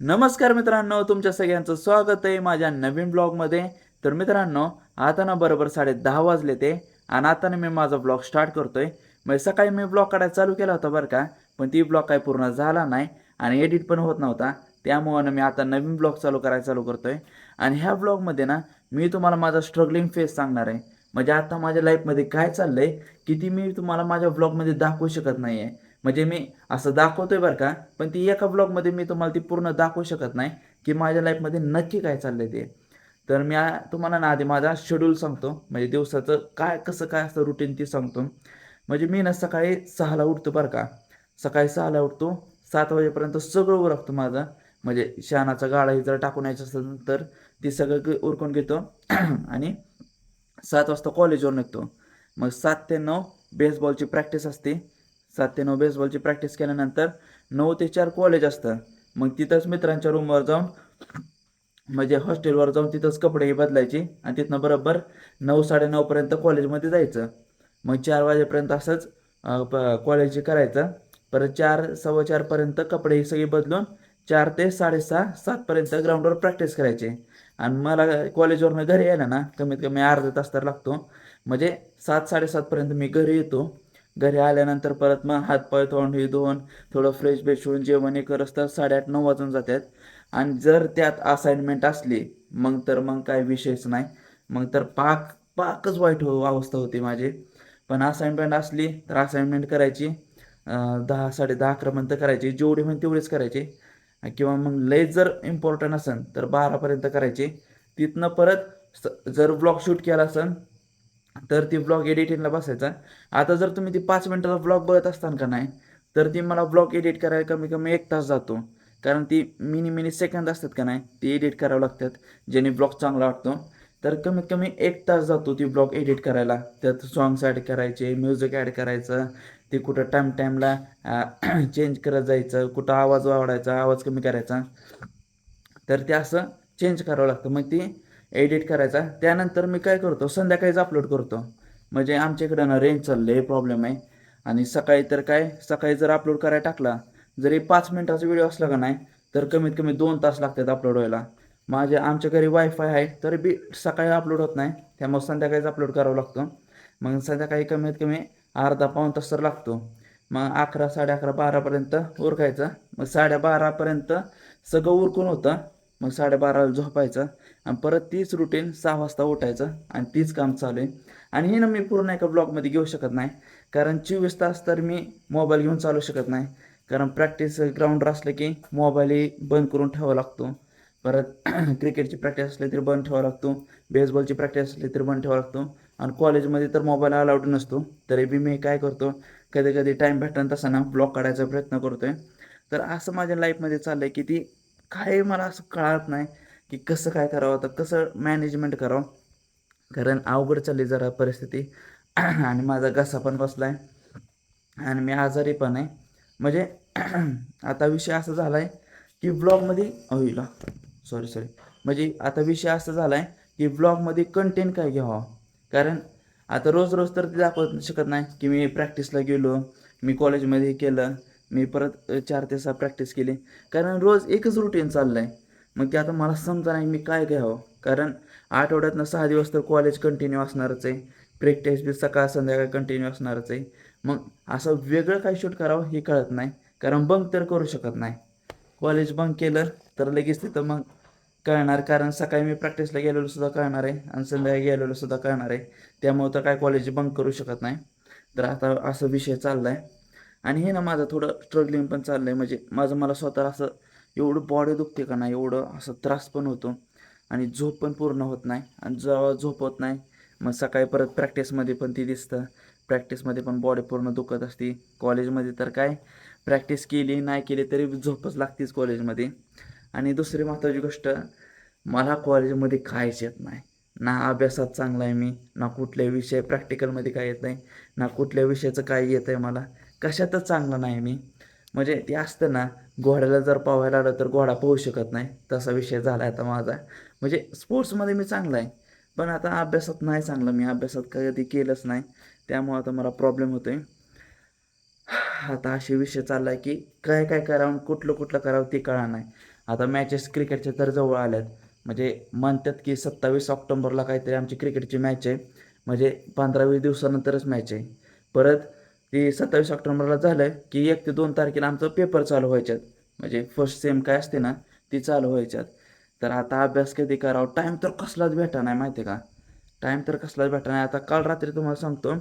नमस्कार मित्रांनो तुमच्या सगळ्यांचं स्वागत आहे माझ्या नवीन ब्लॉगमध्ये. तर मित्रांनो आता ना बरोबर साडे दहा वाजले ते आणि आता ना मी माझा ब्लॉग स्टार्ट करतोय. मग सकाळी मी ब्लॉग काढायला चालू केला होता बरं का पण ती ब्लॉग काय पूर्ण झाला नाही आणि एडिट पण होत नव्हता. त्यामुळं ना मी आता नवीन ब्लॉग चालू करायला चालू करतोय. आणि ह्या ब्लॉगमध्ये ना मी तुम्हाला माझा स्ट्रगलिंग फेस सांगणार आहे. म्हणजे आता माझ्या लाईफमध्ये काय चाललंय की ती मी तुम्हाला माझ्या ब्लॉगमध्ये दाखवू शकत नाही आहे म्हणजे मी असं दाखवतोय बरं का पण ती एका ब्लॉगमध्ये मी तुम्हाला ती पूर्ण दाखवू शकत नाही की माझ्या लाईफमध्ये नक्की काय चाललंय ते. तर मी तुम्हाला ना आधी माझा शेड्यूल सांगतो म्हणजे दिवसाचं काय कसं काय असतं रुटीन ती सांगतो. म्हणजे मी ना सकाळी सहाला उठतो बरं का. सकाळी सहाला उठतो सात वाजेपर्यंत सगळं उरकतो माझं. म्हणजे शहाणाचा गाळा जर टाकून यायचं असेल तर ती सगळं उरकून घेतो. आणि सात वाजता कॉलेजवर निघतो. मग सात ते नऊ बेसबॉलची प्रॅक्टिस असते. सात ते नऊ बेसबॉलची प्रॅक्टिस केल्यानंतर नऊ ते चार कॉलेज असतं. मग तिथंच मित्रांच्या रूमवर जाऊन म्हणजे हॉस्टेलवर जाऊन तिथंच कपडेही बदलायचे आणि तिथनं बरोबर नऊ साडेनऊपर्यंत कॉलेजमध्ये जायचं. मग चार वाजेपर्यंत असंच प कॉलेज करायचं. परत चार सव्वा चारपर्यंत कपडे सगळे बदलून चार ते साडेसहा सातपर्यंत ग्राउंडवर प्रॅक्टिस करायची. आणि मला कॉलेजवरनं घरी यायला ना कमीत कमी अर्धा तास तर लागतो. म्हणजे सात साडेसातपर्यंत मी घरी येतो. घरी आल्यानंतर परत मग हातपाय तोंड हे धुवून थोडं फ्रेश बेश होऊन जेवण हे करत तर साडेआठ नऊ वाजून जातात. आणि जर त्यात असाइनमेंट असली मग तर मग काय विषयच नाही. मग तर पाक पाकच वाईट हो अवस्था होती माझी. पण असाइनमेंट असली तर असाइनमेंट करायची. दहा साडे दहा अकरापर्यंत करायची. जेवढी म्हणजे तेवढीच करायची. किंवा मग लय जर इम्पॉर्टंट असेल तर बारापर्यंत करायची. तिथनं परत जर ब्लॉग शूट केला असेल तर ती ब्लॉग एडिटिंगला बसायचा. आता जर तुम्ही ती पाच मिनटाचा ब्लॉग बघत असताना का नाही तर ती मला ब्लॉग एडिट करायला कमी कमी एक तास जातो. कारण ती मिनी मिनी सेकंद असतात का नाही ती एडिट करावं लागतात ज्याने ब्लॉग चांगला वाटतो. तर कमीत कमी एक तास जातो ती ब्लॉग एडिट करायला. त्यात सॉंग्स ॲड करायचे म्युझिक ॲड करायचं ते कुठं टाईम टाईमला चेंज करत जायचं कुठं आवाज वाढायचा आवाज कमी करायचा. तर ते असं चेंज करावं लागतं. मग ती एडिट करायचा. त्यानंतर मी काय करतो संध्याकाळीच अपलोड करतो. म्हणजे आमच्या इकडं ना रेंज चाललं आहे प्रॉब्लेम आहे. आणि सकाळी तर काय सकाळी जर अपलोड करायला टाकला जरी पाच मिनटाचा व्हिडिओ असला का नाही तर कमीत कमी दोन तास लागतात अपलोड व्हायला. माझ्या आमच्या घरी वायफाय आहे तरी बी सकाळी अपलोड होत नाही. त्यामुळे संध्याकाळीच अपलोड करावं लागतं. मग संध्याकाळी कमीत कमी अर्धा पाऊण तास तर लागतो. मग अकरा साडे अकरा बारापर्यंत उरकायचं. मग साडेबारापर्यंत सगळं उरकून होतं. मग साडेबाराला झोपायचं आणि परत तीच रुटीन सहा वाजता उठायचं आणि तीच काम चालू आहे. आणि हे ना मी पूर्ण एका ब्लॉगमध्ये घेऊ शकत नाही. कारण चोवीस तास तर मी मोबाईल घेऊन चालू शकत नाही. कारण प्रॅक्टिस ग्राउंडवर असलं की मोबाईलही बंद करून ठेवावा लागतो. परत क्रिकेटची प्रॅक्टिस असली तरी बंद ठेवावा लागतो. बेसबॉलची प्रॅक्टिस असली तरी बंद ठेवावा लागतो. आणि कॉलेजमध्ये तर मोबाईल अलाउड नसतो. तरी बी मी काय करतो कधी कधी टाईम भेटन तसा ना ब्लॉग काढायचा प्रयत्न करतोय. तर असं माझ्या लाईफमध्ये चाललं आहे की ती काय मला असं कळत नाही की कसं काय करावं तर कसं मॅनेजमेंट करावं. कारण अवघड चालली जरा परिस्थिती आणि माझा घसा पण बसला आहे आणि मी आजारी पण आहे. म्हणजे आता विषय असा झाला आहे की ब्लॉगमध्ये होईल सॉरी सॉरी म्हणजे आता विषय असा झाला आहे की ब्लॉगमध्ये कंटेंट काय घ्यावा? कारण आता रोज रोज तर ते दाखवत शकत नाही की मी प्रॅक्टिसला गेलो मी कॉलेजमध्ये केलं मी परत चार ते सहा प्रॅक्टिस केली. कारण रोज एकच रुटीन चाललं आहे मग ते आता मला समजा नाही मी काय घ्यावं? कारण आठवड्यातनं सहा दिवस तर कॉलेज कंटिन्यू असणारच आहे. प्रॅक्टिस बी सकाळ संध्याकाळ कंटिन्यू असणारच आहे. मग असं वेगळं काय शूट करावं हे कळत नाही. कारण बंक तर करू शकत नाही. कॉलेज बंक केलं तर लगेच तिथं मग कळणार. कारण सकाळी मी प्रॅक्टिसला गेलेलो सुद्धा कळणार आहे आणि संध्याकाळी गेलेलो सुद्धा कळणार आहे. त्यामुळं तर काय कॉलेज बंक करू शकत नाही. तर आता असं विषय चालला आहे आणि हे ना माझं थोडं स्ट्रगलिंग पण चाललं आहे म्हणजे माझं मला स्वतः असं एवढं बॉडी दुखते का नाही एवढं असं त्रास पण होतो आणि झोप पण पूर्ण होत नाही. आणि जेव्हा झोप होत नाही मग सकाळी परत प्रॅक्टिसमध्ये पण ती दिसतं. प्रॅक्टिसमध्ये पण बॉडी पूर्ण दुखत असते. कॉलेजमध्ये तर काय प्रॅक्टिस केली नाही केली तरी झोपच लागतेच कॉलेजमध्ये आणि दुसरी महत्त्वाची गोष्ट मला कॉलेजमध्ये काहीच येत नाही. ना अभ्यासात चांगला आहे मी ना कुठल्या विषय प्रॅक्टिकलमध्ये काय येत नाही. ना कुठल्या विषयाचं काय येत आहे मला. कशातच चांगलं नाही मी. म्हणजे ते असतं ना घोड्याला जर पोहायला आलं तर घोडा पोहू शकत नाही. तसा विषय झाला आहे आता माझा. म्हणजे स्पोर्ट्समध्ये मी चांगला आहे. पण आता अभ्यासात नाही चांगलं. मी अभ्यासात कधी केलंच नाही. त्यामुळं आता मला प्रॉब्लेम होतो आहे आता असे विषय चालला आहे की काय काय करावं कुठलं कुठलं करावं ते कळा नाही. आता मॅचेस क्रिकेटच्या तर जवळ आल्यात. म्हणजे म्हणतात की सत्तावीस ऑक्टोंबरला काहीतरी आमची क्रिकेटची मॅच आहे. म्हणजे पंधरा वीस दिवसानंतरच मॅच आहे. परत ती सत्तावीस ऑक्टोबरला झालं की एक ते दोन तारखेला आमचं पेपर चालू व्हायच्यात. म्हणजे फर्स्ट सेम काय असते ना ती चालू व्हायच्यात. तर आता अभ्यास कधी करावं? टाईम तर कसलाच भेटा नाही माहिती आहे का? टाईम तर कसलाच भेटा नाही. आता काल रात्री तुम्हाला सांगतो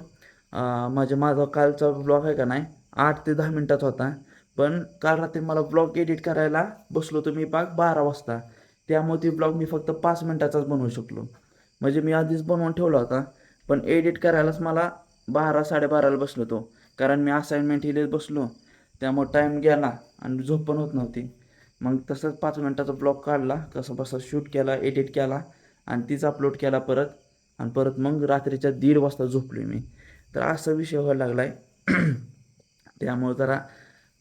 म्हणजे माझा कालचा ब्लॉग आहे का नाही? आठ ते दहा मिनटात होता. पण काल रात्री मला ब्लॉग एडिट करायला बसलो तो मी पाक बारा वाजता. त्यामुळे ती ब्लॉग मी फक्त पाच मिनटाचाच बनवू शकलो. म्हणजे मी आधीच बनवून ठेवला होता. पण एडिट करायलाच मला बारा साडेबाराला बसलो तो. कारण मी असाइनमेंट लिहित बसलो. त्यामुळे टाईम गेला आणि झोप पण होत नव्हती. मग तसंच पाच मिनटाचा ब्लॉग काढला. कसं बसा शूट केला एडिट केला आणि तीच अपलोड केला परत. आणि परत मग रात्रीच्या दीड वाजता झोपलो मी. तर असा विषय व्हायला लागला आहे त्यामुळं जरा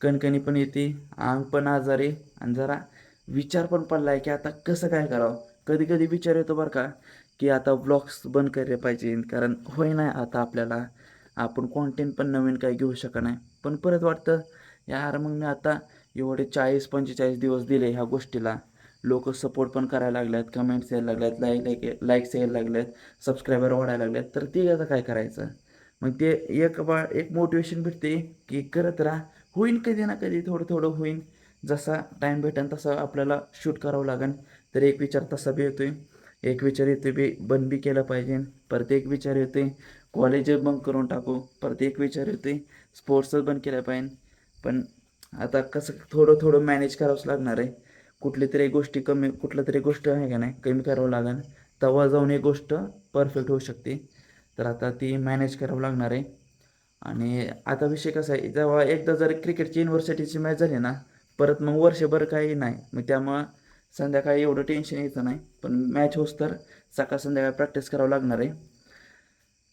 कणकणी पण येते अंग पण आजारी आणि जरा विचार पण पडला आहे की आता कसं काय करावं? कधी कधी विचार येतो बरं का. की आता ब्लॉग्स बंद केले पाहिजे. कारण होय नाही आता आपल्याला. आपण कॉन्टेंट पण नवीन काही घेऊ शकत नाही. पण परत वाटतं यार मग मी आता एवढे चाळीस पंचेचाळीस दिवस दिले ह्या गोष्टीला. लोक सपोर्ट पण करायला लागल्यात कमेंट्स यायला लागल्यात लाईक लाईक लाईक्स यायला लागल्यात सबस्क्रायबर वाढायला लागल्यात. तर ते आता काय करायचं? मग ते एक बा एक मोटिवेशन भेटते की करत राहा. होईन कधी ना कधी थोडं थोडं होईन. जसा टाईम भेटेन तसा आपल्याला शूट करावं लागेल तर एक विचार तसा बी येतोय. एक विचार येतोय बी बंद बी केला पाहिजे. परत एक विचार येते कॉलेज बंद करून टाकू. परत एक विचार येते स्पोर्ट्सच बंद केलं पाहिजे. पण आता कसं थोडं थोडं मॅनेज करावंच लागणार आहे. कुठली तरी गोष्टी कमी कुठलं तरी गोष्ट आहे का नाही कमी करावं लागेल. तेव्हा जाऊन एक गोष्ट परफेक्ट होऊ शकते. तर आता ती मॅनेज करावं लागणार आहे. आणि आता विषय कसा आहे जेव्हा एकदा जर क्रिकेटची युनिव्हर्सिटीची मॅच झाली ना परत मग वर्षभर काही नाही. मग त्यामुळं संध्याकाळी एवढं टेन्शन येतं नाही. पण मॅच होस तर सकाळ संध्याकाळी प्रॅक्टिस करावं लागणार आहे.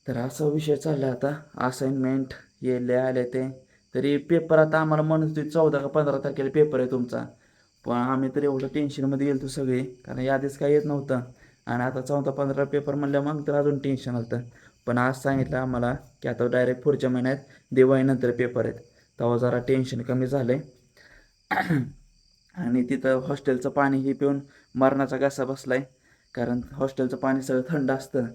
तर असा विषय चालला आता. असाइनमेंट येले आले ते. तरी पेपर आता आम्हाला म्हणत होते चौदा का पंधरा तारखेला पेपर आहे तुमचा. पण आम्ही तर एवढं टेन्शनमध्ये गेलो सगळे. कारण यादीच काही येत नव्हतं. आणि आता चौदा पंधरा पेपर म्हणल्या मग तर अजून टेन्शन आलं पण आज सांगितलं आम्हाला की आता डायरेक्ट पुढच्या महिन्यात दिवाळीनंतर पेपर आहेत. तेव्हा जरा टेन्शन कमी झालं आहे आणि तिथं हॉस्टेलचं पाणीही पिऊन मरणाचा घासा बसला आहे कारण हॉस्टेलचं पाणी सगळं थंड असतं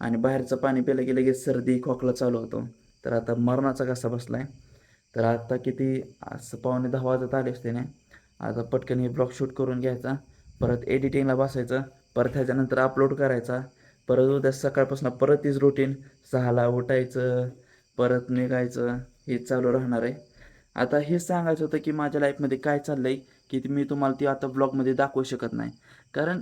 आणि बाहेरचं पाणी पिलं की लगेच सर्दी खोकला चालू होतो. तर आता मरणाचा घासा बसला आहे तर आता किती असं पावणे दहा वाजत आले असते ना. आता पटकन हे ब्लॉग शूट करून घ्यायचा. परत एडिटिंगला बसायचं. परत ह्याच्यानंतर अपलोड करायचा. परत उद्या सकाळपासून परत तीच रुटीन सहाला उठायचं परत निघायचं. हे चालू राहणार आहे. आता हे सांगायचं होतं की माझ्या लाईफमध्ये काय चाललं आहे की मी तुम्हाला ती आता ब्लॉगमध्ये दाखवू शकत नाही. कारण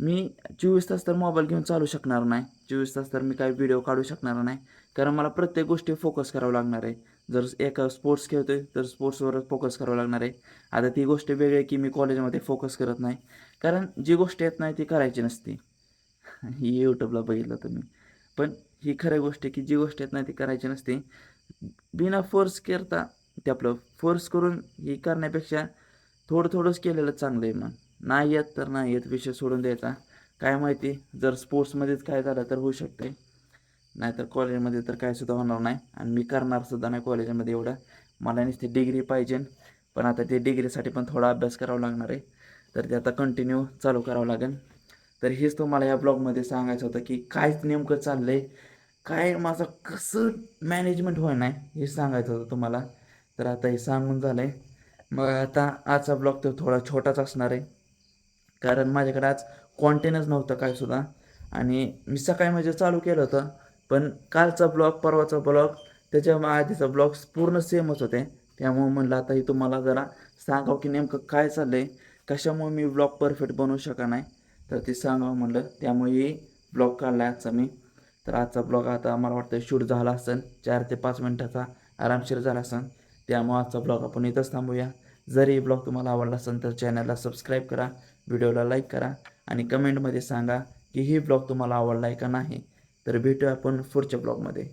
मी चोवीस तास तर मोबाईल घेऊन चालू शकणार नाही. चोवीस तास तर मी काही व्हिडिओ काढू शकणार नाही. कारण मला प्रत्येक गोष्टी फोकस करावं लागणार आहे. जर एका स्पोर्ट्स खेळतोय तर स्पोर्ट्सवरच फोकस करावं लागणार आहे. आता ती गोष्ट वेगळी आहे की मी कॉलेजमध्ये फोकस करत नाही. कारण जी गोष्ट येत नाही ती करायची नसती. ही यूट्यूबला बघितलं तुम्ही. पण ही खरी गोष्ट आहे की जी गोष्ट येत नाही ती करायची नसते. बिना फोर्स करता ते आपलं फोर्स करून ही करण्यापेक्षा थोडं थोडंच केलेलं चांगलं आहे मग. नाही येत तर नाही येत विषय सोडून द्यायचा. काय माहिती जर स्पोर्ट्समध्येच काय झालं तर होऊ शकते. नाहीतर कॉलेजमध्ये तर काय सुद्धा होणार नाही आणि मी करणार सुद्धा नाही कॉलेजमध्ये एवढं. मला नुसती डिग्री पाहिजे पण आता ते डिग्रीसाठी पण थोडा अभ्यास करावा लागणार आहे. तर ते आता कंटिन्यू चालू करावं लागेल. तर हेच तुम्हाला या ब्लॉगमध्ये सांगायचं होतं की काय नेमकं चाललं आहे काय माझं कसं मॅनेजमेंट होय नाही हे सांगायचं होतं तुम्हाला. तर आता हे सांगून झालं आहे मग आता आजचा ब्लॉग तर थोडा छोटाच असणार आहे. कारण माझ्याकडे आज कॉन्टेनच नव्हतं काय सुद्धा. आणि मी सकाळी म्हणजे चालू केलं होतं. पण कालचा ब्लॉग परवाचा ब्लॉग त्याच्या आधीचा ब्लॉग पूर्ण सेमच होते. त्यामुळे म्हणलं आता ही तुम्हाला जरा सांगावं की नेमकं काय चाललं आहे कशामुळे मी ब्लॉग परफेक्ट बनवू शकत नाही. तर ते सांगावं म्हणलं. त्यामुळे ब्लॉग काढला आहे आजचा मी. तर आजचा ब्लॉग आता मला वाटतं शूट झाला असेल चार ते पाच मिनटाचा आरामशीर झाला असेल त्यामुळे आजचा ब्लॉग आपण इथंच थांबूया. जर ब्लॉग तुम्हाला आवडला असेल तर चॅनलला सबस्क्राईब करा व्हिडिओला लाईक करा आणि कमेंटमध्ये सांगा की ही ब्लॉग तुम्हाला आवडला आहे का नाही. तर भेटूया आपण पुढच्या ब्लॉगमध्ये